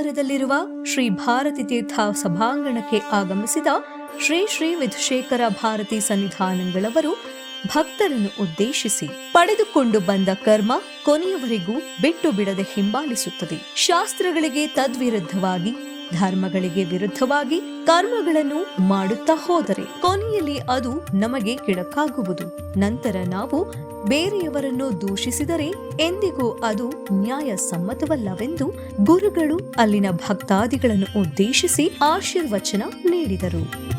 ಹರಿಹರದಲ್ಲಿರುವ ಶ್ರೀ ಭಾರತಿ ತೀರ್ಥ ಸಭಾಂಗಣಕ್ಕೆ ಆಗಮಿಸಿದ ಶ್ರೀ ಶ್ರೀ ವಿಧುಶೇಖರ ಭಾರತಿ ಸನ್ನಿಧಾನಗಳವರು ಭಕ್ತರನ್ನು ಉದ್ದೇಶಿಸಿ ಪಡೆದುಕೊಂಡು ಬಂದ ಕರ್ಮ ಕೊನೆಯವರೆಗೂ ಬಿಟ್ಟು ಬಿಡದೆ ಹಿಂಬಾಲಿಸುತ್ತದೆ. ಶಾಸ್ತ್ರಗಳಿಗೆ ತದ್ವಿರುದ್ಧವಾಗಿ ಧರ್ಮಗಳಿಗೆ ವಿರುದ್ಧವಾಗಿ ಕರ್ಮಗಳನ್ನು ಮಾಡುತ್ತಾ ಹೋದರೆ ಕೊನೆಯಲ್ಲಿ ಅದು ನಮಗೆ ಕೆಡಕಾಗುವುದು ನಂತರ ನಾವು ಬೇರೆಯವರನ್ನು ದೂಷಿಸಿದರೆ ಎಂದಿಗೂ ಅದು ನ್ಯಾಯ ಸಮ್ಮತವಲ್ಲವೆಂದು ಗುರುಗಳು ಅಲ್ಲಿನ ಭಕ್ತಾದಿಗಳನ್ನು ಉದ್ದೇಶಿಸಿ ಆಶೀರ್ವಚನ ನೀಡಿದರು.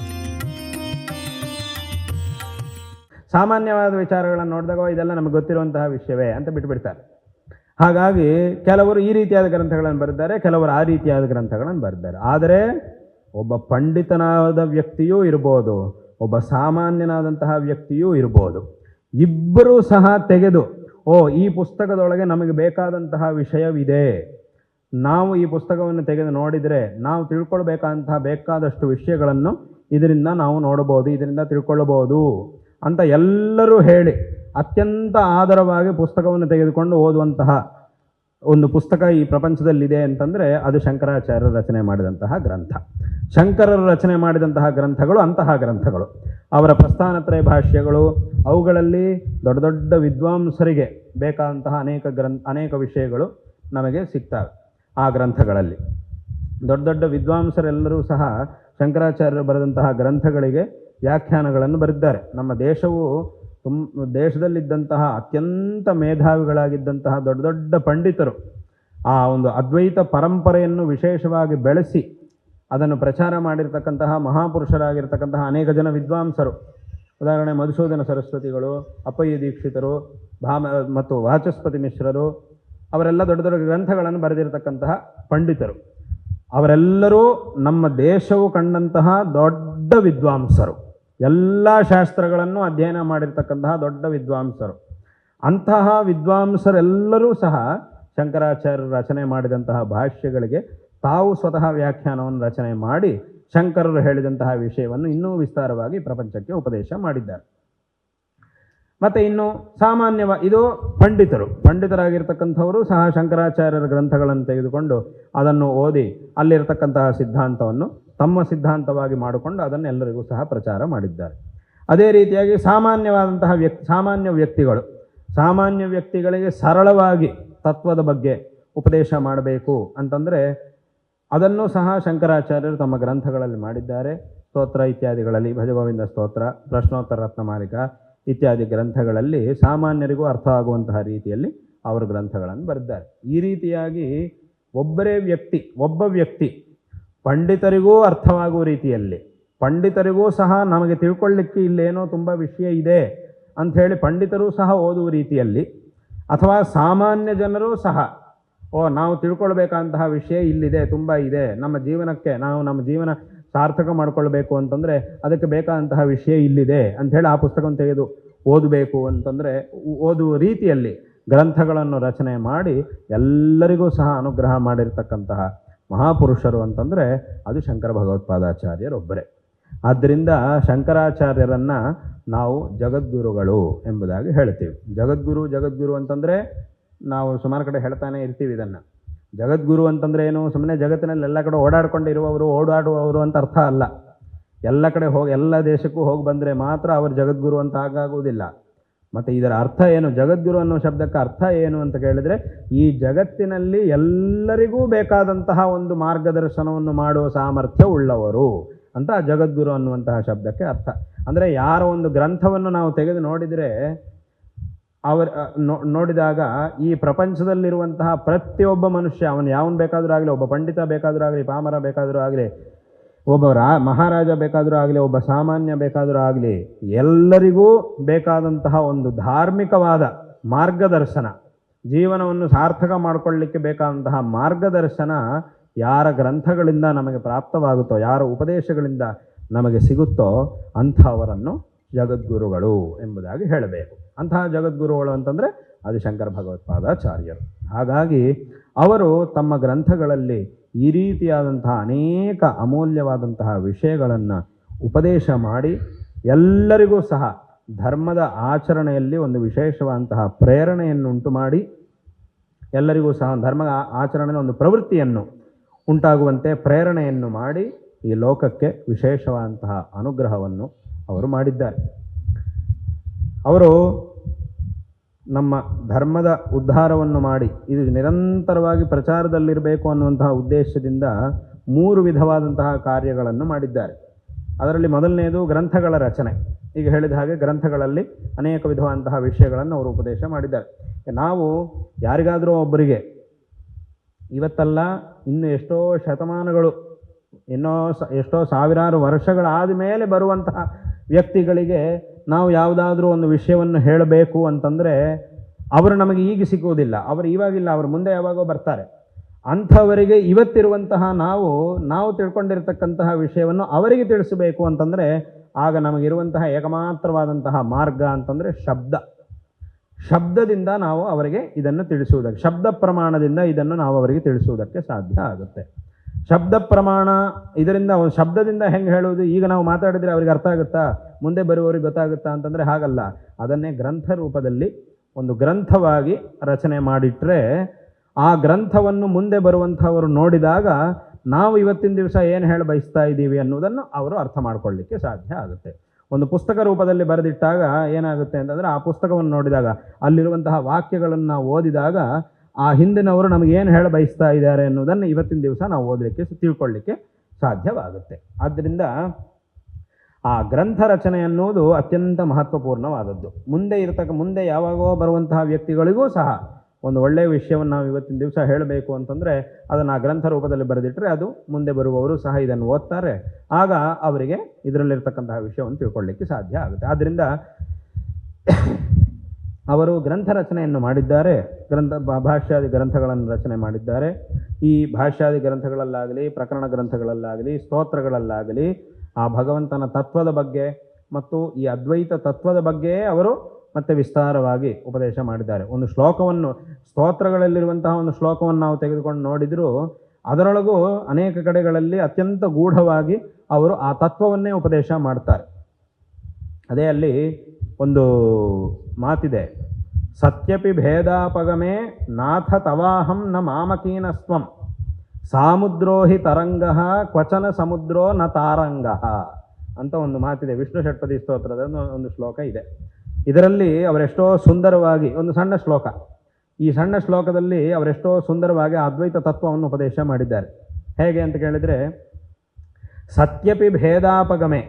ಸಾಮಾನ್ಯವಾದ ವಿಚಾರಗಳನ್ನು ನೋಡಿದಾಗ ಇದೆಲ್ಲ ನಮಗೆ ಗೊತ್ತಿರುವಂತಹ ವಿಷಯವೇ ಅಂತ ಬಿಟ್ಬಿಡ್ತಾರೆ. ಹಾಗಾಗಿ ಕೆಲವರು ಈ ರೀತಿಯಾದ ಗ್ರಂಥಗಳನ್ನು ಬರೆದಿದ್ದಾರೆ ಕೆಲವರು ಆ ರೀತಿಯಾದ ಗ್ರಂಥಗಳನ್ನು ಬರೆದಿದ್ದಾರೆ ಆದರೆ ಒಬ್ಬ ಪಂಡಿತನಾದ ವ್ಯಕ್ತಿಯೂ ಇರ್ಬೋದು, ಒಬ್ಬ ಸಾಮಾನ್ಯನಾದಂತಹ ವ್ಯಕ್ತಿಯೂ ಇರ್ಬೋದು, ಇಬ್ಬರೂ ಸಹ ತೆಗೆದು, ಓ, ಈ ಪುಸ್ತಕದೊಳಗೆ ನಮಗೆ ಬೇಕಾದಂತಹ ವಿಷಯವಿದೆ, ನಾವು ಈ ಪುಸ್ತಕವನ್ನು ತೆಗೆದು ನೋಡಿದರೆ ನಾವು ತಿಳ್ಕೊಳ್ಬೇಕಾದಂತಹ ಬೇಕಾದಷ್ಟು ವಿಷಯಗಳನ್ನು ಇದರಿಂದ ನಾವು ನೋಡಬಹುದು, ಇದರಿಂದ ತಿಳ್ಕೊಳ್ಳಬಹುದು ಅಂತ ಎಲ್ಲರೂ ಹೇಳಿ, ಅತ್ಯಂತ ಆದರವಾಗಿ ಪುಸ್ತಕವನ್ನು ತೆಗೆದುಕೊಂಡು ಓದುವಂತಹ ಒಂದು ಪುಸ್ತಕ ಈ ಪ್ರಪಂಚದಲ್ಲಿದೆ ಅಂತಂದರೆ ಅದು ಶಂಕರಾಚಾರ್ಯರು ರಚನೆ ಮಾಡಿದಂತಹ ಗ್ರಂಥ. ಶಂಕರರು ರಚನೆ ಮಾಡಿದಂತಹ ಗ್ರಂಥಗಳು ಅಂತಹ ಗ್ರಂಥಗಳು. ಅವರ ಪ್ರಸ್ಥಾನತ್ರಯ ಭಾಷ್ಯಗಳು ಅವುಗಳಲ್ಲಿ ದೊಡ್ಡ ದೊಡ್ಡ ವಿದ್ವಾಂಸರಿಗೆ ಬೇಕಾದಂತಹ ಅನೇಕ ಗ್ರಂಥ, ಅನೇಕ ವಿಷಯಗಳು ನಮಗೆ ಸಿಗ್ತವೆ ಆ ಗ್ರಂಥಗಳಲ್ಲಿ. ದೊಡ್ಡ ದೊಡ್ಡ ವಿದ್ವಾಂಸರೆಲ್ಲರೂ ಸಹ ಶಂಕರಾಚಾರ್ಯರು ಬರೆದಂತಹ ಗ್ರಂಥಗಳಿಗೆ ವ್ಯಾಖ್ಯಾನಗಳನ್ನು ಬರೆದಿದ್ದಾರೆ. ನಮ್ಮ ದೇಶವು ತುಮ್, ದೇಶದಲ್ಲಿದ್ದಂತಹ ಅತ್ಯಂತ ಮೇಧಾವಿಗಳಾಗಿದ್ದಂತಹ ದೊಡ್ಡ ದೊಡ್ಡ ಪಂಡಿತರು ಆ ಒಂದು ಅದ್ವೈತ ಪರಂಪರೆಯನ್ನು ವಿಶೇಷವಾಗಿ ಬೆಳೆಸಿ ಅದನ್ನು ಪ್ರಚಾರ ಮಾಡಿರ್ತಕ್ಕಂತಹ ಮಹಾಪುರುಷರಾಗಿರ್ತಕ್ಕಂತಹ ಅನೇಕ ಜನ ವಿದ್ವಾಂಸರು. ಉದಾಹರಣೆ, ಮಧುಸೂದನ ಸರಸ್ವತಿಗಳು, ಅಪ್ಪಯ್ಯ ದೀಕ್ಷಿತರು, ಭಾಮ, ಮತ್ತು ವಾಚಸ್ಪತಿ ಮಿಶ್ರರು, ಅವರೆಲ್ಲ ದೊಡ್ಡ ದೊಡ್ಡ ಗ್ರಂಥಗಳನ್ನು ಬರೆದಿರತಕ್ಕಂತಹ ಪಂಡಿತರು. ಅವರೆಲ್ಲರೂ ನಮ್ಮ ದೇಶವು ಕಂಡಂತಹ ದೊಡ್ಡ ವಿದ್ವಾಂಸರು. ಎಲ್ಲ ಶಾಸ್ತ್ರಗಳನ್ನು ಅಧ್ಯಯನ ಮಾಡಿರ್ತಕ್ಕಂತಹ ದೊಡ್ಡ ವಿದ್ವಾಂಸರು. ಅಂತಹ ವಿದ್ವಾಂಸರೆಲ್ಲರೂ ಸಹ ಶಂಕರಾಚಾರ್ಯರು ರಚನೆ ಮಾಡಿದಂತಹ ಭಾಷ್ಯಗಳಿಗೆ ತಾವು ಸ್ವತಃ ವ್ಯಾಖ್ಯಾನವನ್ನು ರಚನೆ ಮಾಡಿ ಶಂಕರರು ಹೇಳಿದಂತಹ ವಿಷಯವನ್ನು ಇನ್ನೂ ವಿಸ್ತಾರವಾಗಿ ಪ್ರಪಂಚಕ್ಕೆ ಉಪದೇಶ ಮಾಡಿದ್ದಾರೆ. ಮತ್ತು ಇನ್ನು ಸಾಮಾನ್ಯವ ಇದು ಪಂಡಿತರು. ಪಂಡಿತರಾಗಿರ್ತಕ್ಕಂಥವರು ಸಹ ಶಂಕರಾಚಾರ್ಯರ ಗ್ರಂಥಗಳನ್ನು ತೆಗೆದುಕೊಂಡು ಅದನ್ನು ಓದಿ ಅಲ್ಲಿರತಕ್ಕಂತಹ ಸಿದ್ಧಾಂತವನ್ನು ತಮ್ಮ ಸಿದ್ಧಾಂತವಾಗಿ ಮಾಡಿಕೊಂಡು ಅದನ್ನು ಎಲ್ಲರಿಗೂ ಸಹ ಪ್ರಚಾರ ಮಾಡಿದ್ದಾರೆ. ಅದೇ ರೀತಿಯಾಗಿ ಸಾಮಾನ್ಯವಾದಂತಹ ವ್ಯಕ್ತಿ, ಸಾಮಾನ್ಯ ವ್ಯಕ್ತಿಗಳು, ಸಾಮಾನ್ಯ ವ್ಯಕ್ತಿಗಳಿಗೆ ಸರಳವಾಗಿ ತತ್ವದ ಬಗ್ಗೆ ಉಪದೇಶ ಮಾಡಬೇಕು ಅಂತಂದರೆ ಅದನ್ನು ಸಹ ಶಂಕರಾಚಾರ್ಯರು ತಮ್ಮ ಗ್ರಂಥಗಳಲ್ಲಿ ಮಾಡಿದ್ದಾರೆ. ಸ್ತೋತ್ರ ಇತ್ಯಾದಿಗಳಲ್ಲಿ ಭಜಗೋವಿಂದ ಸ್ತೋತ್ರ, ಪ್ರಶ್ನೋತ್ತರ ರತ್ನಮಾಲಿಕ ಇತ್ಯಾದಿ ಗ್ರಂಥಗಳಲ್ಲಿ ಸಾಮಾನ್ಯರಿಗೂ ಅರ್ಥ ಆಗುವಂತಹ ರೀತಿಯಲ್ಲಿ ಅವರು ಗ್ರಂಥಗಳನ್ನು ಬರೆದಿದ್ದಾರೆ ಈ ರೀತಿಯಾಗಿ ಒಬ್ಬರೇ ವ್ಯಕ್ತಿ, ಒಬ್ಬ ವ್ಯಕ್ತಿ ಪಂಡಿತರಿಗೂ ಅರ್ಥವಾಗುವ ರೀತಿಯಲ್ಲಿ, ಪಂಡಿತರಿಗೂ ಸಹ ನಮಗೆ ತಿಳ್ಕೊಳ್ಳಿಕ್ಕೆ ಇಲ್ಲೇನೋ ತುಂಬ ವಿಷಯ ಇದೆ ಅಂಥೇಳಿ ಪಂಡಿತರೂ ಸಹ ಓದುವ ರೀತಿಯಲ್ಲಿ ಅಥವಾ ಸಾಮಾನ್ಯ ಜನರೂ ಸಹ, ಓ, ನಾವು ತಿಳ್ಕೊಳ್ಬೇಕಂತಹ ವಿಷಯ ಇಲ್ಲಿದೆ, ತುಂಬ ಇದೆ, ನಮ್ಮ ಜೀವನಕ್ಕೆ, ನಾವು ನಮ್ಮ ಜೀವನ ಸಾರ್ಥಕ ಮಾಡಿಕೊಳ್ಬೇಕು ಅಂತಂದರೆ ಅದಕ್ಕೆ ಬೇಕಾದಂತಹ ವಿಷಯ ಇಲ್ಲಿದೆ ಅಂಥೇಳಿ ಆ ಪುಸ್ತಕವನ್ನು ತೆಗೆದು ಓದಬೇಕು ಅಂತಂದರೆ ಓದುವ ರೀತಿಯಲ್ಲಿ ಗ್ರಂಥಗಳನ್ನು ರಚನೆ ಮಾಡಿ ಎಲ್ಲರಿಗೂ ಸಹ ಅನುಗ್ರಹ ಮಾಡಿರ್ತಕ್ಕಂತಹ ಮಹಾಪುರುಷರು ಅಂತಂದರೆ ಅದು ಶಂಕರ ಭಗವತ್ಪಾದಾಚಾರ್ಯರೊಬ್ಬರೇ. ಆದ್ದರಿಂದ ಶಂಕರಾಚಾರ್ಯರನ್ನು ನಾವು ಜಗದ್ಗುರುಗಳು ಎಂಬುದಾಗಿ ಹೇಳ್ತೀವಿ. ಜಗದ್ಗುರು ಜಗದ್ಗುರು ಅಂತಂದರೆ ನಾವು ಸುಮಾರು ಕಡೆ ಹೇಳ್ತಾನೆ ಇರ್ತೀವಿ ಇದನ್ನು. ಜಗದ್ಗುರು ಅಂತಂದರೆ ಏನು? ಸುಮ್ಮನೆ ಜಗತ್ತಿನಲ್ಲಿ ಎಲ್ಲ ಕಡೆ ಓಡಾಡ್ಕೊಂಡಿರುವವರು, ಓಡಾಡುವವರು ಅಂತ ಅರ್ಥ ಅಲ್ಲ. ಎಲ್ಲ ಕಡೆ ಹೋಗಿ, ಎಲ್ಲ ದೇಶಕ್ಕೂ ಹೋಗಿ ಬಂದರೆ ಮಾತ್ರ ಅವರು ಜಗದ್ಗುರು ಅಂತ ಆಗಾಗುವುದಿಲ್ಲ ಮತ್ತು ಇದರ ಅರ್ಥ ಏನು? ಜಗದ್ಗುರು ಅನ್ನೋ ಶಬ್ದಕ್ಕೆ ಅರ್ಥ ಏನು ಅಂತ ಕೇಳಿದರೆ, ಈ ಜಗತ್ತಿನಲ್ಲಿ ಎಲ್ಲರಿಗೂ ಬೇಕಾದಂತಹ ಒಂದು ಮಾರ್ಗದರ್ಶನವನ್ನು ಮಾಡುವ ಸಾಮರ್ಥ್ಯ ಉಳ್ಳವರು ಅಂತ ಜಗದ್ಗುರು ಅನ್ನುವಂತಹ ಶಬ್ದಕ್ಕೆ ಅರ್ಥ. ಅಂದರೆ ಯಾರ ಒಂದು ಗ್ರಂಥವನ್ನು ನಾವು ತೆಗೆದು ನೋಡಿದರೆ ಅವರ ನೋಡಿದಾಗ ಈ ಪ್ರಪಂಚದಲ್ಲಿರುವಂತಹ ಪ್ರತಿಯೊಬ್ಬ ಮನುಷ್ಯ, ಅವನು ಯಾವನು ಬೇಕಾದರೂ ಆಗಲಿ, ಒಬ್ಬ ಪಂಡಿತ ಬೇಕಾದರೂ ಆಗಲಿ, ಪಾಮರ ಬೇಕಾದರೂ ಆಗಲಿ, ಒಬ್ಬ ರಾ, ಮಹಾರಾಜ ಬೇಕಾದರೂ ಆಗಲಿ, ಒಬ್ಬ ಸಾಮಾನ್ಯ ಬೇಕಾದರೂ ಆಗಲಿ, ಎಲ್ಲರಿಗೂ ಬೇಕಾದಂತಹ ಒಂದು ಧಾರ್ಮಿಕವಾದ ಮಾರ್ಗದರ್ಶನ, ಜೀವನವನ್ನು ಸಾರ್ಥಕ ಮಾಡಿಕೊಳ್ಳಿಕ್ಕೆ ಬೇಕಾದಂತಹ ಮಾರ್ಗದರ್ಶನ ಯಾರ ಗ್ರಂಥಗಳಿಂದ ನಮಗೆ ಪ್ರಾಪ್ತವಾಗುತ್ತೋ, ಯಾರ ಉಪದೇಶಗಳಿಂದ ನಮಗೆ ಸಿಗುತ್ತೋ ಅಂಥವರನ್ನು ಜಗದ್ಗುರುಗಳು ಎಂಬುದಾಗಿ ಹೇಳಬೇಕು. ಅಂತಹ ಜಗದ್ಗುರುಗಳು ಅಂತಂದರೆ ಅದು ಶಂಕರ ಭಗವತ್ಪಾದಾಚಾರ್ಯರು ಹಾಗಾಗಿ ಅವರು ತಮ್ಮ ಗ್ರಂಥಗಳಲ್ಲಿ ಈ ರೀತಿಯಾದಂತಹ ಅನೇಕ ಅಮೂಲ್ಯವಾದಂತಹ ವಿಷಯಗಳನ್ನು ಉಪದೇಶ ಮಾಡಿ ಎಲ್ಲರಿಗೂ ಸಹ ಧರ್ಮದ ಆಚರಣೆಯಲ್ಲಿ ಒಂದು ವಿಶೇಷವಾದಂತಹ ಪ್ರೇರಣೆಯನ್ನು ಉಂಟು ಮಾಡಿ ಎಲ್ಲರಿಗೂ ಸಹ ಧರ್ಮದ ಆಚರಣೆ ಆಚರಣೆಯ ಒಂದು ಪ್ರವೃತ್ತಿಯನ್ನು ಉಂಟಾಗುವಂತೆ ಪ್ರೇರಣೆಯನ್ನು ಮಾಡಿ ಈ ಲೋಕಕ್ಕೆ ವಿಶೇಷವಾದಂತಹ ಅನುಗ್ರಹವನ್ನು ಅವರು ಮಾಡಿದ್ದಾರೆ. ಅವರು ನಮ್ಮ ಧರ್ಮದ ಉದ್ಧಾರವನ್ನು ಮಾಡಿ, ಇದು ನಿರಂತರವಾಗಿ ಪ್ರಚಾರದಲ್ಲಿರಬೇಕು ಅನ್ನುವಂತಹ ಉದ್ದೇಶದಿಂದ ಮೂರು ವಿಧವಾದಂತಹ ಕಾರ್ಯಗಳನ್ನು ಮಾಡಿದ್ದಾರೆ. ಅದರಲ್ಲಿ ಮೊದಲನೆಯದು ಗ್ರಂಥಗಳ ರಚನೆ. ಈಗ ಹೇಳಿದ ಹಾಗೆ ಗ್ರಂಥಗಳಲ್ಲಿ ಅನೇಕ ವಿಧವಾದಂತಹ ವಿಷಯಗಳನ್ನು ಅವರು ಉಪದೇಶ ಮಾಡಿದ್ದಾರೆ. ನಾವು ಯಾರಿಗಾದರೂ ಒಬ್ಬರಿಗೆ, ಇವತ್ತಲ್ಲ ಇನ್ನು ಎಷ್ಟೋ ಶತಮಾನಗಳು ಇನ್ನೋ ಸ, ಎಷ್ಟೋ ಸಾವಿರಾರು ವರ್ಷಗಳಾದ ಮೇಲೆ ಬರುವಂತಹ ವ್ಯಕ್ತಿಗಳಿಗೆ ನಾವು ಯಾವುದಾದ್ರೂ ಒಂದು ವಿಷಯವನ್ನು ಹೇಳಬೇಕು ಅಂತಂದರೆ ಅವರು ನಮಗೆ ಈಗ ಸಿಗುವುದಿಲ್ಲ. ಅವರು ಇವಾಗಿಲ್ಲ, ಅವರು ಮುಂದೆ ಯಾವಾಗೋ ಬರ್ತಾರೆ. ಅಂಥವರಿಗೆ ಇವತ್ತಿರುವಂತಹ ನಾವು ನಾವು ತಿಳ್ಕೊಂಡಿರ್ತಕ್ಕಂತಹ ವಿಷಯವನ್ನು ಅವರಿಗೆ ತಿಳಿಸಬೇಕು ಅಂತಂದರೆ ಆಗ ನಮಗಿರುವಂತಹ ಏಕಮಾತ್ರವಾದಂತಹ ಮಾರ್ಗ ಅಂತಂದರೆ ಶಬ್ದ. ಶಬ್ದದಿಂದ ನಾವು ಅವರಿಗೆ ಇದನ್ನು ತಿಳಿಸುವುದಕ್ಕೆ, ಶಬ್ದ ಪ್ರಮಾಣದಿಂದ ಇದನ್ನು ನಾವು ಅವರಿಗೆ ತಿಳಿಸುವುದಕ್ಕೆ ಸಾಧ್ಯ ಆಗುತ್ತೆ. ಶಬ್ದ ಪ್ರಮಾಣ ಇದರಿಂದ ಶಬ್ದದಿಂದ ಹೆಂಗೆ ಹೇಳುವುದು? ಈಗ ನಾವು ಮಾತಾಡಿದರೆ ಅವ್ರಿಗೆ ಅರ್ಥ ಆಗುತ್ತಾ? ಮುಂದೆ ಬರುವವರಿಗೆ ಗೊತ್ತಾಗುತ್ತಾ ಅಂತಂದರೆ ಹಾಗಲ್ಲ. ಅದನ್ನೇ ಗ್ರಂಥ ರೂಪದಲ್ಲಿ ಒಂದು ಗ್ರಂಥವಾಗಿ ರಚನೆ ಮಾಡಿಟ್ರೆ ಆ ಗ್ರಂಥವನ್ನು ಮುಂದೆ ಬರುವಂಥವರು ನೋಡಿದಾಗ ನಾವು ಇವತ್ತಿನ ದಿವಸ ಏನು ಹೇಳಿ ಬಯಸ್ತಾ ಇದ್ದೀವಿ ಅನ್ನೋದನ್ನು ಅವರು ಅರ್ಥ ಮಾಡ್ಕೊಳ್ಳಿಕ್ಕೆ ಸಾಧ್ಯ ಆಗುತ್ತೆ. ಒಂದು ಪುಸ್ತಕ ರೂಪದಲ್ಲಿ ಬರೆದಿಟ್ಟಾಗ ಏನಾಗುತ್ತೆ ಅಂತಂದರೆ ಆ ಪುಸ್ತಕವನ್ನು ನೋಡಿದಾಗ ಅಲ್ಲಿರುವಂತಹ ವಾಕ್ಯಗಳನ್ನು ಓದಿದಾಗ ಆ ಹಿಂದಿನವರು ನಮಗೆ ಏನು ಹೇಳ ಬಯಸ್ತಾ ಇದ್ದಾರೆ ಅನ್ನೋದನ್ನು ಇವತ್ತಿನ ದಿವಸ ನಾವು ಓದಲಿಕ್ಕೆ ತಿಳ್ಕೊಳ್ಳಿಕ್ಕೆ ಸಾಧ್ಯವಾಗುತ್ತೆ. ಆದ್ದರಿಂದ ಆ ಗ್ರಂಥ ರಚನೆ ಅನ್ನೋದು ಅತ್ಯಂತ ಮಹತ್ವಪೂರ್ಣವಾದದ್ದು. ಮುಂದೆ ಇರತಕ್ಕ, ಮುಂದೆ ಯಾವಾಗೋ ಬರುವಂತಹ ವ್ಯಕ್ತಿಗಳಿಗೂ ಸಹ ಒಂದು ಒಳ್ಳೆಯ ವಿಷಯವನ್ನು ನಾವು ಇವತ್ತಿನ ದಿವಸ ಹೇಳಬೇಕು ಅಂತಂದರೆ ಅದನ್ನು ಆ ಗ್ರಂಥ ರೂಪದಲ್ಲಿ ಬರೆದಿಟ್ಟರೆ ಅದು ಮುಂದೆ ಬರುವವರು ಸಹ ಇದನ್ನು ಓದ್ತಾರೆ. ಆಗ ಅವರಿಗೆ ಇದರಲ್ಲಿರ್ತಕ್ಕಂತಹ ವಿಷಯವನ್ನು ತಿಳ್ಕೊಳ್ಳಿಕ್ಕೆ ಸಾಧ್ಯ ಆಗುತ್ತೆ. ಆದ್ದರಿಂದ ಅವರು ಗ್ರಂಥ ರಚನೆಯನ್ನು ಮಾಡಿದ್ದಾರೆ. ಗ್ರಂಥ ಭಾಷ್ಯಾದಿ ಗ್ರಂಥಗಳನ್ನು ರಚನೆ ಮಾಡಿದ್ದಾರೆ. ಈ ಭಾಷ್ಯಾದಿ ಗ್ರಂಥಗಳಲ್ಲಾಗಲಿ, ಪ್ರಕರಣ ಗ್ರಂಥಗಳಲ್ಲಾಗಲಿ, ಸ್ತೋತ್ರಗಳಲ್ಲಾಗಲಿ, ಆ ಭಗವಂತನ ತತ್ವದ ಬಗ್ಗೆ ಮತ್ತು ಈ ಅದ್ವೈತ ತತ್ವದ ಬಗ್ಗೆಯೇ ಅವರು ಮತ್ತೆ ವಿಸ್ತಾರವಾಗಿ ಉಪದೇಶ ಮಾಡಿದ್ದಾರೆ. ಒಂದು ಶ್ಲೋಕವನ್ನು, ಸ್ತೋತ್ರಗಳಲ್ಲಿರುವಂತಹ ಒಂದು ಶ್ಲೋಕವನ್ನು ನಾವು ತೆಗೆದುಕೊಂಡು ನೋಡಿದರೂ ಅದರೊಳಗೂ ಅನೇಕ ಕಡೆಗಳಲ್ಲಿ ಅತ್ಯಂತ ಗೂಢವಾಗಿ ಅವರು ಆ ತತ್ವವನ್ನೇ ಉಪದೇಶ ಮಾಡ್ತಾರೆ. ಅದೇ ಅಲ್ಲಿ ಒಂದು ಮಾತಿದೆ. ಸತ್ಯಪಿ ಭೇದಾಪಗಮೇ ನಾಥ ತವಾಹಂ ನ ಮಾಮಕೀನಸ್ತ್ವಂ ಸಾಮುದ್ರೋ ಸಾಮುದ್ರೋಹಿ ತರಂಗ ಕ್ವಚನ ಸಮುದ್ರೋ ನ ತಾರಂಗ ಅಂತ ಒಂದು ಮಾತಿದೆ. ವಿಷ್ಣು ಷಟ್ಪದಿ ಸ್ತೋತ್ರದ ಒಂದು ಶ್ಲೋಕ ಇದೆ. ಇದರಲ್ಲಿ ಅವರೆಷ್ಟೋ ಸುಂದರವಾಗಿ ಒಂದು ಸಣ್ಣ ಶ್ಲೋಕ. ಈ ಸಣ್ಣ ಶ್ಲೋಕದಲ್ಲಿ ಅವರೆಷ್ಟೋ ಸುಂದರವಾಗಿ ಅದ್ವೈತ ತತ್ವವನ್ನು ಉಪದೇಶ ಮಾಡಿದ್ದಾರೆ. ಹೇಗೆ ಅಂತ ಕೇಳಿದರೆ, ಸತ್ಯಪಿ ಭೇದಾಪಗಮೆ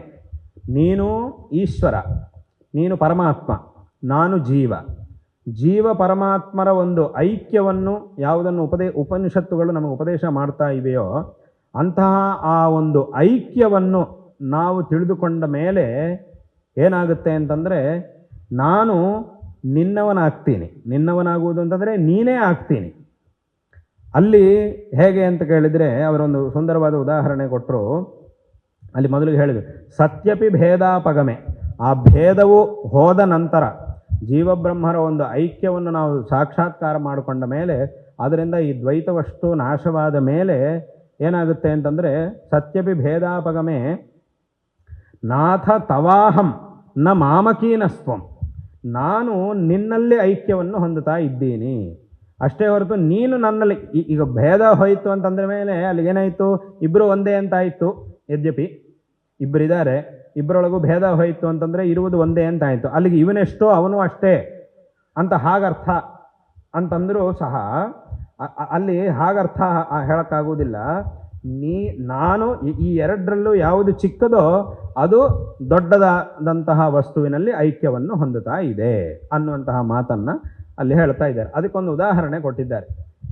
ನೀನು ಈಶ್ವರ. ನೀನು ಪರಮಾತ್ಮ, ನಾನು ಜೀವ. ಜೀವ ಪರಮಾತ್ಮರ ಒಂದು ಐಕ್ಯವನ್ನು ಯಾವುದನ್ನು ಉಪದೇ, ಉಪನಿಷತ್ತುಗಳು ನಮಗೆ ಉಪದೇಶ ಮಾಡ್ತಾ ಇವೆಯೋ ಅಂತಹ ಆ ಒಂದು ಐಕ್ಯವನ್ನು ನಾವು ತಿಳಿದುಕೊಂಡ ಮೇಲೆ ಏನಾಗುತ್ತೆ ಅಂತಂದರೆ, ನಾನು ನಿನ್ನವನಾಗ್ತೀನಿ. ನಿನ್ನವನಾಗುವುದು ಅಂತಂದರೆ ನೀನೇ ಆಗ್ತೀನಿ. ಅಲ್ಲಿ ಹೇಗೆ ಅಂತ ಕೇಳಿದರೆ, ಅವರೊಂದು ಸುಂದರವಾದ ಉದಾಹರಣೆ ಕೊಟ್ಟರು ಅಲ್ಲಿ ಮೊದಲಿಗೆ ಹೇಳಿದ್ರು ಸತ್ಯಪಿ ಭೇದಾಪಗಮೆ ಆ ಭೇದವು ಹೋದ ನಂತರ ಜೀವಬ್ರಹ್ಮರ ಒಂದು ಐಕ್ಯವನ್ನು ನಾವು ಸಾಕ್ಷಾತ್ಕಾರ ಮಾಡಿಕೊಂಡ ಮೇಲೆ ಅದರಿಂದ ಈ ದ್ವೈತವಷ್ಟು ನಾಶವಾದ ಮೇಲೆ ಏನಾಗುತ್ತೆ ಅಂತಂದರೆ ಸತ್ಯಪಿ ಭೇದಾಪಗಮೆ ನಾಥ ತವಾಹಂ ನ ಮಾಮಕೀನಸ್ತ್ವಂ. ನಾನು ನಿನ್ನಲ್ಲಿ ಐಕ್ಯವನ್ನು ಹೊಂದುತ್ತಾ ಇದ್ದೀನಿ. ಅಷ್ಟೇ ಹೊರತು ನೀನು ನನ್ನಲ್ಲಿ ಈಗ ಭೇದ ಹೋಯಿತು ಅಂತಂದ್ರ ಮೇಲೆ ಅಲ್ಲಿಗೇನಾಯಿತು? ಇಬ್ಬರು ಒಂದೇ ಅಂತ ಆಯಿತು ಯದ್ಯಪಿ ಇಬ್ಬರಿದ್ದಾರೆ ಇಬ್ಬರೊಳಗೂ ಭೇದ ಹೋಯಿತು ಅಂತಂದರೆ ಇರುವುದು ಒಂದೇ ಅಂತ ಆಯಿತು ಅಲ್ಲಿಗೆ ಇವನೆಷ್ಟೋ ಅವನು ಅಷ್ಟೇ ಅಂತ ಹಾಗರ್ಥ ಅಂತಂದರೂ ಸಹ ಅಲ್ಲಿ ಹಾಗರ್ಥ ಹೇಳೋಕ್ಕಾಗುವುದಿಲ್ಲ. ನೀ, ನಾನು ಈ ಎರಡರಲ್ಲೂ ಯಾವುದು ಚಿಕ್ಕದೋ ಅದು ದೊಡ್ಡದಾದಂತಹ ವಸ್ತುವಿನಲ್ಲಿ ಐಕ್ಯವನ್ನು ಹೊಂದುತ್ತಾ ಇದೆ ಅನ್ನುವಂತಹ ಮಾತನ್ನು ಅಲ್ಲಿ ಹೇಳ್ತಾ ಇದ್ದಾರೆ. ಅದಕ್ಕೊಂದು ಉದಾಹರಣೆ ಕೊಟ್ಟಿದ್ದಾರೆ.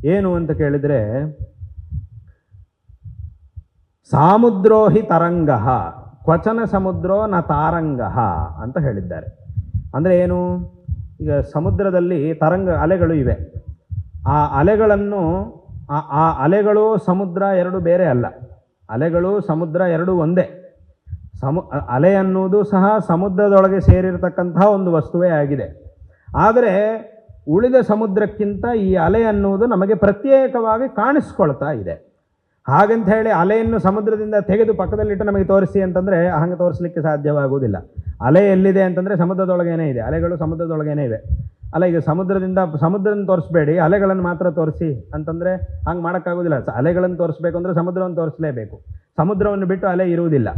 ಏನು ಅಂತ ಕೇಳಿದರೆ, ಸಾಮುದ್ರೋಹಿ ತರಂಗ ಕ್ವಚನ ಸಮುದ್ರೋ ನ ತಾರಂಗ ಅಂತ ಹೇಳಿದ್ದಾರೆ. ಅಂದರೆ ಏನು? ಈಗ ಸಮುದ್ರದಲ್ಲಿ ತರಂಗ ಅಲೆಗಳು ಇವೆ. ಆ ಅಲೆಗಳನ್ನು, ಆ- ಅಲೆಗಳು ಸಮುದ್ರ ಎರಡು ಬೇರೆ ಅಲ್ಲ. ಅಲೆಗಳು ಸಮುದ್ರ ಎರಡು ಒಂದೇ. ಸಮು, ಅಲೆ ಅನ್ನುವುದು ಸಹ ಸಮುದ್ರದೊಳಗೆ ಸೇರಿರತಕ್ಕಂತಹ ಒಂದು ವಸ್ತುವೇ ಆಗಿದೆ. ಆದರೆ ಉಳಿದ ಸಮುದ್ರಕ್ಕಿಂತ ಈ ಅಲೆ ಅನ್ನುವುದು ನಮಗೆ ಪ್ರತ್ಯೇಕವಾಗಿ ಕಾಣಿಸ್ಕೊಳ್ತಾ ಇದೆ. ಹಾಗಂತ ಹೇಳಿ ಅಲೆಯನ್ನು ಸಮುದ್ರದಿಂದ ತೆಗೆದು ಪಕ್ಕದಲ್ಲಿಟ್ಟು ನಮಗೆ ತೋರಿಸಿ ಅಂತಂದರೆ ಹಂಗೆ ತೋರಿಸಲಿಕ್ಕೆ ಸಾಧ್ಯವಾಗುವುದಿಲ್ಲ. ಅಲೆ ಎಲ್ಲಿದೆ ಅಂತಂದರೆ ಸಮುದ್ರದೊಳಗೇನೆ ಇದೆ. ಅಲೆಗಳು ಸಮುದ್ರದೊಳಗೇನೆ ಇವೆ. ಅಲ್ಲ, ಈಗ ಸಮುದ್ರದಿಂದ, ಸಮುದ್ರನ ತೋರಿಸ್ಬೇಡಿ, ಅಲೆಗಳನ್ನು ಮಾತ್ರ ತೋರಿಸಿ ಅಂತಂದರೆ ಹಂಗೆ ಮಾಡೋಕ್ಕಾಗೋದಿಲ್ಲ ಅಲೆಗಳನ್ನು ತೋರಿಸ್ಬೇಕು ಅಂದರೆ ಸಮುದ್ರವನ್ನು ತೋರಿಸಲೇಬೇಕು. ಸಮುದ್ರವನ್ನು ಬಿಟ್ಟು ಅಲೆ ಇರುವುದಿಲ್ಲ.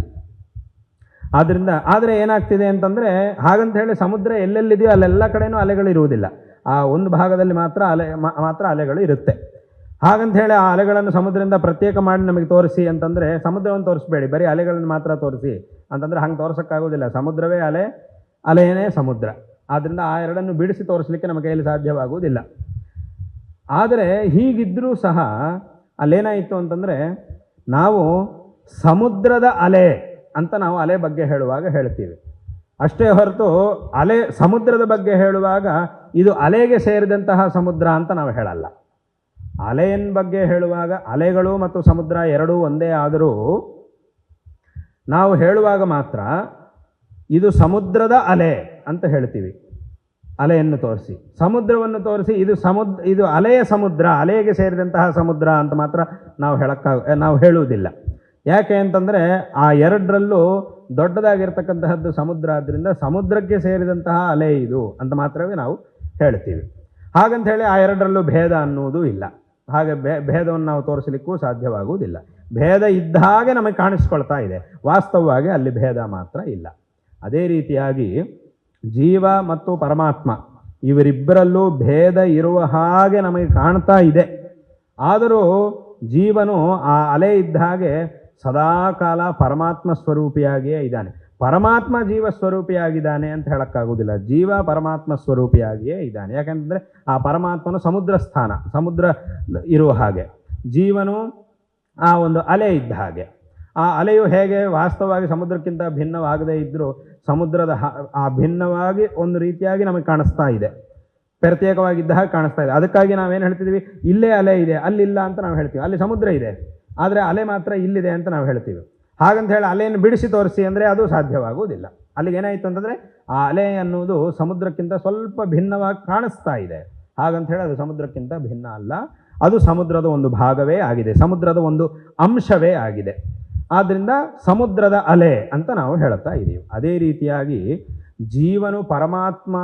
ಆದ್ದರಿಂದ ಆದರೆ ಏನಾಗ್ತಿದೆ ಅಂತಂದರೆ ಹಾಗಂತ ಹೇಳಿ ಸಮುದ್ರ ಎಲ್ಲೆಲ್ಲಿದೆಯೋ ಅಲ್ಲೆಲ್ಲ ಕಡೆಯೂ ಅಲೆಗಳು ಇರುವುದಿಲ್ಲ. ಆ ಒಂದು ಭಾಗದಲ್ಲಿ ಮಾತ್ರ ಅಲೆ ಮಾತ್ರ ಅಲೆಗಳು ಇರುತ್ತೆ. ಹಾಗಂತ ಹೇಳಿ ಆ ಅಲೆಗಳನ್ನು ಸಮುದ್ರದಿಂದ ಪ್ರತ್ಯೇಕ ಮಾಡಿ ನಮಗೆ ತೋರಿಸಿ ಅಂತಂದರೆ ಸಮುದ್ರವನ್ನು ತೋರಿಸ್ಬೇಡಿ, ಬರೀ ಅಲೆಗಳನ್ನು ಮಾತ್ರ ತೋರಿಸಿ ಅಂತಂದರೆ ಹಂಗೆ ತೋರ್ಸಕ್ಕಾಗೋದಿಲ್ಲ ಸಮುದ್ರವೇ ಅಲೆ, ಅಲೆಯೇ ಸಮುದ್ರ. ಆದ್ದರಿಂದ ಆ ಎರಡನ್ನು ಬಿಡಿಸಿ ತೋರಿಸಲಿಕ್ಕೆ ನಮ್ಮ ಕೈಯಲ್ಲಿ ಸಾಧ್ಯವಾಗುವುದಿಲ್ಲ. ಆದರೆ ಹೀಗಿದ್ದರೂ ಸಹ ಅಲ್ಲೇನಾಯಿತು ಅಂತಂದರೆ ನಾವು ಸಮುದ್ರದ ಅಲೆ ಅಂತ ನಾವು ಅಲೆ ಬಗ್ಗೆ ಹೇಳುವಾಗ ಹೇಳ್ತೀವಿ. ಅಷ್ಟೇ ಹೊರತು ಅಲೆ ಸಮುದ್ರದ ಬಗ್ಗೆ ಹೇಳುವಾಗ ಇದು ಅಲೆಗೆ ಸೇರಿದಂತಹ ಸಮುದ್ರ ಅಂತ ನಾವು ಹೇಳಲ್ಲ. ಅಲೆಯನ್ ಬಗ್ಗೆ ಹೇಳುವಾಗ ಅಲೆಗಳು ಮತ್ತು ಸಮುದ್ರ ಎರಡೂ ಒಂದೇ ಆದರೂ ನಾವು ಹೇಳುವಾಗ ಮಾತ್ರ ಇದು ಸಮುದ್ರದ ಅಲೆ ಅಂತ ಹೇಳ್ತೀವಿ. ಅಲೆಯನ್ನು ತೋರಿಸಿ. ಸಮುದ್ರವನ್ನು ತೋರಿಸಿ ಇದು ಸಮುದ್ರ ಇದು ಅಲೆಯ ಸಮುದ್ರ, ಅಲೆಗೆ ಸೇರಿದಂತಹ ಸಮುದ್ರ ಅಂತ ಮಾತ್ರ ನಾವು ಹೇಳೋಕ್ಕಾಗ ನಾವು ಹೇಳುವುದಿಲ್ಲ. ಯಾಕೆ ಅಂತಂದರೆ ಆ ಎರಡರಲ್ಲೂ ದೊಡ್ಡದಾಗಿರ್ತಕ್ಕಂತಹದ್ದು ಸಮುದ್ರ ಆದ್ದರಿಂದ ಸಮುದ್ರಕ್ಕೆ ಸೇರಿದಂತಹ ಅಲೆ ಇದು ಅಂತ ಮಾತ್ರವೇ ನಾವು ಹೇಳ್ತೀವಿ. ಹಾಗಂತ ಹೇಳಿ ಆ ಎರಡರಲ್ಲೂ ಭೇದ ಅನ್ನುವುದು ಇಲ್ಲ. ಹಾಗೆ ಭೇದವನ್ನು ನಾವು ತೋರಿಸಲಿಕ್ಕೂ ಸಾಧ್ಯವಾಗುವುದಿಲ್ಲ. ಭೇದ ಇದ್ದ ಹಾಗೆ ನಮಗೆ ಕಾಣಿಸ್ಕೊಳ್ತಾ ಇದೆ. ವಾಸ್ತವವಾಗಿ ಅಲ್ಲಿ ಭೇದ ಮಾತ್ರ ಇಲ್ಲ. ಅದೇ ರೀತಿಯಾಗಿ ಜೀವ ಮತ್ತು ಪರಮಾತ್ಮ ಇವರಿಬ್ಬರಲ್ಲೂ ಭೇದ ಇರುವ ಹಾಗೆ ನಮಗೆ ಕಾಣ್ತಾ ಇದೆ. ಆದರೂ ಜೀವನು ಆ ಅಲೆ ಇದ್ದ ಹಾಗೆ ಸದಾಕಾಲ ಪರಮಾತ್ಮ ಸ್ವರೂಪಿಯಾಗಿಯೇ ಇದ್ದಾನೆ. ಪರಮಾತ್ಮ ಜೀವ ಸ್ವರೂಪಿಯಾಗಿದ್ದಾನೆ ಅಂತ ಹೇಳೋಕ್ಕಾಗೋದಿಲ್ಲ ಜೀವ ಪರಮಾತ್ಮ ಸ್ವರೂಪಿಯಾಗಿಯೇ ಇದ್ದಾನೆ. ಯಾಕಂತಂದರೆ ಆ ಪರಮಾತ್ಮನು ಸಮುದ್ರ ಸ್ಥಾನ, ಸಮುದ್ರ ಇರುವ ಹಾಗೆ. ಜೀವನು ಆ ಒಂದು ಅಲೆ ಇದ್ದ ಹಾಗೆ. ಆ ಅಲೆಯು ಹೇಗೆ ವಾಸ್ತವವಾಗಿ ಸಮುದ್ರಕ್ಕಿಂತ ಭಿನ್ನವಾಗದೇ ಇದ್ದರೂ ಸಮುದ್ರದ ಆ ಭಿನ್ನವಾಗಿ ಒಂದು ರೀತಿಯಾಗಿ ನಮಗೆ ಕಾಣಿಸ್ತಾ ಇದೆ. ಪ್ರತ್ಯೇಕವಾಗಿದ್ದ ಹಾಗೆ ಕಾಣಿಸ್ತಾ ಇದೆ. ಅದಕ್ಕಾಗಿ ನಾವೇನು ಹೇಳ್ತಿದ್ದೀವಿ ಇಲ್ಲೇ ಅಲೆ ಇದೆ, ಅಲ್ಲಿಲ್ಲ ಅಂತ ನಾವು ಹೇಳ್ತೀವಿ. ಅಲ್ಲಿ ಸಮುದ್ರ ಇದೆ. ಆದರೆ ಅಲೆ ಮಾತ್ರ ಇಲ್ಲಿದೆ ಅಂತ ನಾವು ಹೇಳ್ತೀವಿ. ಹಾಗಂತ ಹೇಳಿ ಅಲೆಯನ್ನು ಬಿಡಿಸಿ ತೋರಿಸಿ ಅಂದರೆ ಅದು ಸಾಧ್ಯವಾಗುವುದಿಲ್ಲ. ಅಲ್ಲಿಗೆ ಏನಾಯಿತು ಅಂತಂದರೆ ಆ ಅಲೆ ಅನ್ನುವುದು ಸಮುದ್ರಕ್ಕಿಂತ ಸ್ವಲ್ಪ ಭಿನ್ನವಾಗಿ ಕಾಣಿಸ್ತಾ ಇದೆ. ಹಾಗಂತ ಹೇಳಿ ಅದು ಸಮುದ್ರಕ್ಕಿಂತ ಭಿನ್ನ ಅಲ್ಲ. ಅದು ಸಮುದ್ರದ ಒಂದು ಭಾಗವೇ ಆಗಿದೆ. ಸಮುದ್ರದ ಒಂದು ಅಂಶವೇ ಆಗಿದೆ. ಆದ್ದರಿಂದ ಸಮುದ್ರದ ಅಲೆ ಅಂತ ನಾವು ಹೇಳ್ತಾ ಇದ್ದೀವಿ ಅದೇ ರೀತಿಯಾಗಿ ಜೀವನು ಪರಮಾತ್ಮ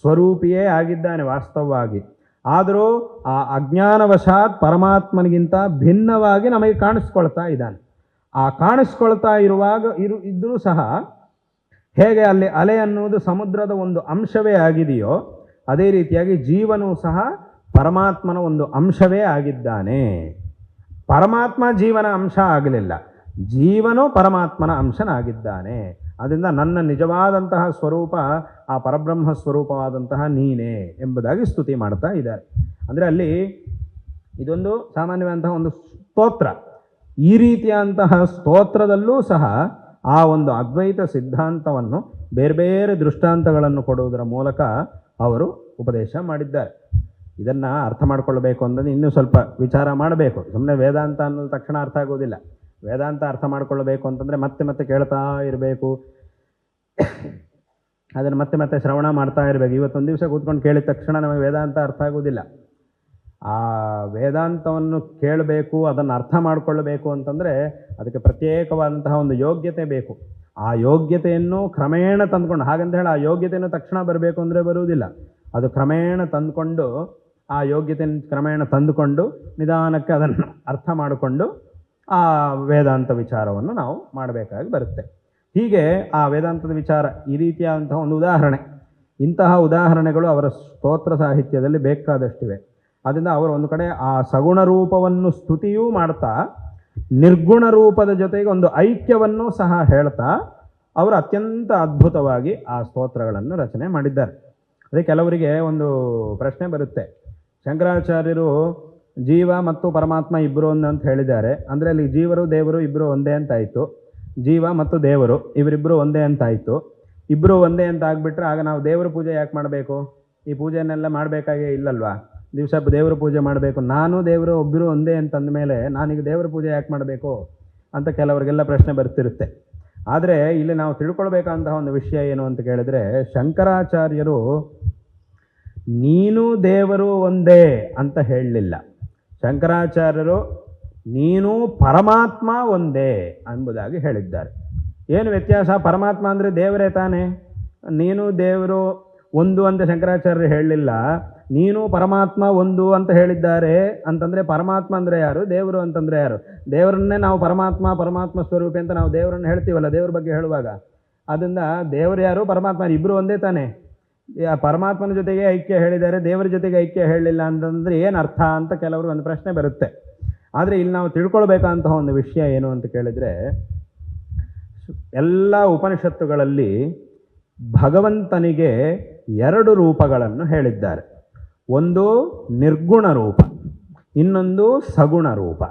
ಸ್ವರೂಪಿಯೇ ಆಗಿದ್ದಾನೆ ವಾಸ್ತವವಾಗಿ. ಆದರೂ ಆ ಅಜ್ಞಾನವಶಾತ್ ಪರಮಾತ್ಮನಿಗಿಂತ ಭಿನ್ನವಾಗಿ ನಮಗೆ ಕಾಣಿಸ್ಕೊಳ್ತಾ ಇದ್ದಾನೆ. ಆ ಕಾಣಿಸ್ಕೊಳ್ತಾ ಇರುವಾಗ ಇರು ಇದ್ದರೂ ಸಹ ಹೇಗೆ ಅಲ್ಲಿ ಅಲೆ ಅನ್ನುವುದು ಸಮುದ್ರದ ಒಂದು ಅಂಶವೇ ಆಗಿದೆಯೋ, ಅದೇ ರೀತಿಯಾಗಿ ಜೀವನೂ ಸಹ ಪರಮಾತ್ಮನ ಒಂದು ಅಂಶವೇ ಆಗಿದ್ದಾನೆ. ಪರಮಾತ್ಮ ಜೀವನ ಅಂಶ ಆಗಲಿಲ್ಲ. ಜೀವನು ಪರಮಾತ್ಮನ ಅಂಶನಾಗಿದ್ದಾನೆ. ಅದರಿಂದ ನನ್ನ ನಿಜವಾದಂತಹ ಸ್ವರೂಪ, ಆ ಪರಬ್ರಹ್ಮ ಸ್ವರೂಪವಾದಂತಹ ನೀನೇ ಎಂಬುದಾಗಿ ಸ್ತುತಿ ಮಾಡ್ತಾ ಇದ್ದಾರೆ. ಅಂದರೆ ಅಲ್ಲಿ ಇದೊಂದು ಸಾಮಾನ್ಯವಾದಂತಹ ಒಂದು ಸ್ತೋತ್ರ. ಈ ರೀತಿಯಾದಂತಹ ಸ್ತೋತ್ರದಲ್ಲೂ ಸಹ ಆ ಒಂದು ಅದ್ವೈತ ಸಿದ್ಧಾಂತವನ್ನು ಬೇರೆ ಬೇರೆ ದೃಷ್ಟಾಂತಗಳನ್ನು ಕೊಡುವುದರ ಮೂಲಕ ಅವರು ಉಪದೇಶ ಮಾಡಿದ್ದಾರೆ. ಇದನ್ನು ಅರ್ಥ ಮಾಡ್ಕೊಳ್ಬೇಕು ಅಂದರೆ ಇನ್ನೂ ಸ್ವಲ್ಪ ವಿಚಾರ ಮಾಡಬೇಕು. ಸುಮ್ಮನೆ ವೇದಾಂತ ಅನ್ನೋದು ತಕ್ಷಣ ಅರ್ಥ ಆಗೋದಿಲ್ಲ. ವೇದಾಂತ ಅರ್ಥ ಮಾಡಿಕೊಳ್ಳಬೇಕು ಅಂತಂದರೆ ಮತ್ತೆ ಮತ್ತೆ ಕೇಳ್ತಾ ಇರಬೇಕು. ಅದನ್ನು ಮತ್ತೆ ಮತ್ತೆ ಶ್ರವಣ ಮಾಡ್ತಾ ಇರಬೇಕು. ಇವತ್ತೊಂದು ದಿವಸ ಕೂತ್ಕೊಂಡು ಕೇಳಿದ ತಕ್ಷಣ ನಮಗೆ ವೇದಾಂತ ಅರ್ಥ ಆಗೋದಿಲ್ಲ. ಆ ವೇದಾಂತವನ್ನು ಕೇಳಬೇಕು, ಅದನ್ನು ಅರ್ಥ ಮಾಡಿಕೊಳ್ಳಬೇಕು ಅಂತಂದರೆ ಅದಕ್ಕೆ ಪ್ರತ್ಯೇಕವಾದಂತಹ ಒಂದು ಯೋಗ್ಯತೆ ಬೇಕು. ಆ ಯೋಗ್ಯತೆಯನ್ನು ಕ್ರಮೇಣ ತಂದುಕೊಂಡು, ಹಾಗಂತ ಹೇಳಿ ಆ ಯೋಗ್ಯತೆಯನ್ನು ತಕ್ಷಣ ಬರಬೇಕು ಅಂದರೆ ಬರುವುದಿಲ್ಲ. ಅದು ಕ್ರಮೇಣ ತಂದುಕೊಂಡು, ಆ ಯೋಗ್ಯತೆಯನ್ನು ಕ್ರಮೇಣ ತಂದುಕೊಂಡು, ನಿಧಾನಕ್ಕೆ ಅದನ್ನು ಅರ್ಥ ಮಾಡಿಕೊಂಡು ಆ ವೇದಾಂತ ವಿಚಾರವನ್ನು ನಾವು ಮಾಡಬೇಕಾಗಿ ಬರುತ್ತೆ. ಹೀಗೆ ಆ ವೇದಾಂತದ ವಿಚಾರ ಈ ರೀತಿಯಾದಂತಹ ಒಂದು ಉದಾಹರಣೆ. ಇಂತಹ ಉದಾಹರಣೆಗಳು ಅವರ ಸ್ತೋತ್ರ ಸಾಹಿತ್ಯದಲ್ಲಿ ಬೇಕಾದಷ್ಟಿವೆ. ಅದರಿಂದ ಅವರು ಒಂದು ಕಡೆ ಆ ಸಗುಣ ರೂಪವನ್ನು ಸ್ತುತಿಯೂ ಮಾಡ್ತಾ, ನಿರ್ಗುಣ ರೂಪದ ಜೊತೆಗೆ ಒಂದು ಐಕ್ಯವನ್ನು ಸಹ ಹೇಳ್ತಾ, ಅವರು ಅತ್ಯಂತ ಅದ್ಭುತವಾಗಿ ಆ ಸ್ತೋತ್ರಗಳನ್ನು ರಚನೆ ಮಾಡಿದ್ದಾರೆ. ಅದೇ ಕೆಲವರಿಗೆ ಒಂದು ಪ್ರಶ್ನೆ ಬರುತ್ತೆ. ಶಂಕರಾಚಾರ್ಯರು ಜೀವ ಮತ್ತು ಪರಮಾತ್ಮ ಇಬ್ಬರು ಒಂದು ಅಂತ ಹೇಳಿದ್ದಾರೆ. ಅಂದರೆ ಅಲ್ಲಿ ಜೀವರು, ದೇವರು ಇಬ್ಬರು ಒಂದೇ ಅಂತಾಯಿತು ಜೀವ ಮತ್ತು ದೇವರು ಇವರಿಬ್ಬರು ಒಂದೇ ಅಂತಾಯಿತು ಇಬ್ಬರು ಒಂದೇ ಅಂತ ಆಗಿಬಿಟ್ರೆ ಆಗ ನಾವು ದೇವರ ಪೂಜೆ ಯಾಕೆ ಮಾಡಬೇಕು? ಈ ಪೂಜೆಯನ್ನೆಲ್ಲ ಮಾಡಬೇಕಾಗೇ ಇಲ್ಲಲ್ವಾ? ದಿವಸ ದೇವರ ಪೂಜೆ ಮಾಡಬೇಕು. ನಾನು ದೇವರು ಒಬ್ಬರು ಒಂದೇ ಅಂತಂದ ಮೇಲೆ ನಾನೀಗ ದೇವರ ಪೂಜೆ ಯಾಕೆ ಮಾಡಬೇಕು ಅಂತ ಕೆಲವರಿಗೆಲ್ಲ ಪ್ರಶ್ನೆ ಬರ್ತಿರುತ್ತೆ. ಆದರೆ ಇಲ್ಲಿ ನಾವು ತಿಳ್ಕೊಳ್ಬೇಕಂತಹ ಒಂದು ವಿಷಯ ಏನು ಅಂತ ಕೇಳಿದ್ರೆ, ಶಂಕರಾಚಾರ್ಯರು ನೀನು ದೇವರು ಒಂದೇ ಅಂತ ಹೇಳಲಿಲ್ಲ. ಶಂಕರಾಚಾರ್ಯರು ನೀನು ಪರಮಾತ್ಮ ಒಂದೇ ಎಂಬುದಾಗಿ ಹೇಳಿದ್ದಾರೆ. ಏನು ವ್ಯತ್ಯಾಸ? ಪರಮಾತ್ಮ ಅಂದರೆ ದೇವರೇ ತಾನೇ? ನೀನು ದೇವರು ಒಂದು ಅಂತ ಶಂಕರಾಚಾರ್ಯರು ಹೇಳಲಿಲ್ಲ. ನೀನು ಪರಮಾತ್ಮ ಒಂದು ಅಂತ ಹೇಳಿದ್ದಾರೆ ಅಂತಂದರೆ ಪರಮಾತ್ಮ ಅಂದರೆ ಯಾರು? ದೇವರು ಅಂತಂದರೆ ಯಾರು? ದೇವರನ್ನೇ ನಾವು ಪರಮಾತ್ಮ ಪರಮಾತ್ಮ ಸ್ವರೂಪಿ ಅಂತ ನಾವು ದೇವರನ್ನು ಹೇಳ್ತೀವಲ್ಲ, ದೇವ್ರ ಬಗ್ಗೆ ಹೇಳುವಾಗ. ಅದರಿಂದ ದೇವರು ಯಾರು? ಪರಮಾತ್ಮ ಇಬ್ಬರು ಒಂದೇ ತಾನೇ. ಪರಮಾತ್ಮನ ಜೊತೆಗೆ ಐಕ್ಯ ಹೇಳಿದ್ದಾರೆ, ದೇವರ ಜೊತೆಗೆ ಐಕ್ಯ ಹೇಳಲಿಲ್ಲ ಅಂತಂದರೆ ಏನು ಅರ್ಥ ಅಂತ ಕೆಲವರು ಒಂದು ಪ್ರಶ್ನೆ ಬರುತ್ತೆ. ಆದರೆ ಇಲ್ಲಿ ನಾವು ತಿಳ್ಕೊಳ್ಬೇಕಂತಹ ಒಂದು ವಿಷಯ ಏನು ಅಂತ ಕೇಳಿದರೆ, ಎಲ್ಲ ಉಪನಿಷತ್ತುಗಳಲ್ಲಿ ಭಗವಂತನಿಗೆ ಎರಡು ರೂಪಗಳನ್ನು ಹೇಳಿದ್ದಾರೆ. ಒಂದು ನಿರ್ಗುಣ ರೂಪ ಇನ್ನೊಂದು ಸಗುಣ ರೂಪ.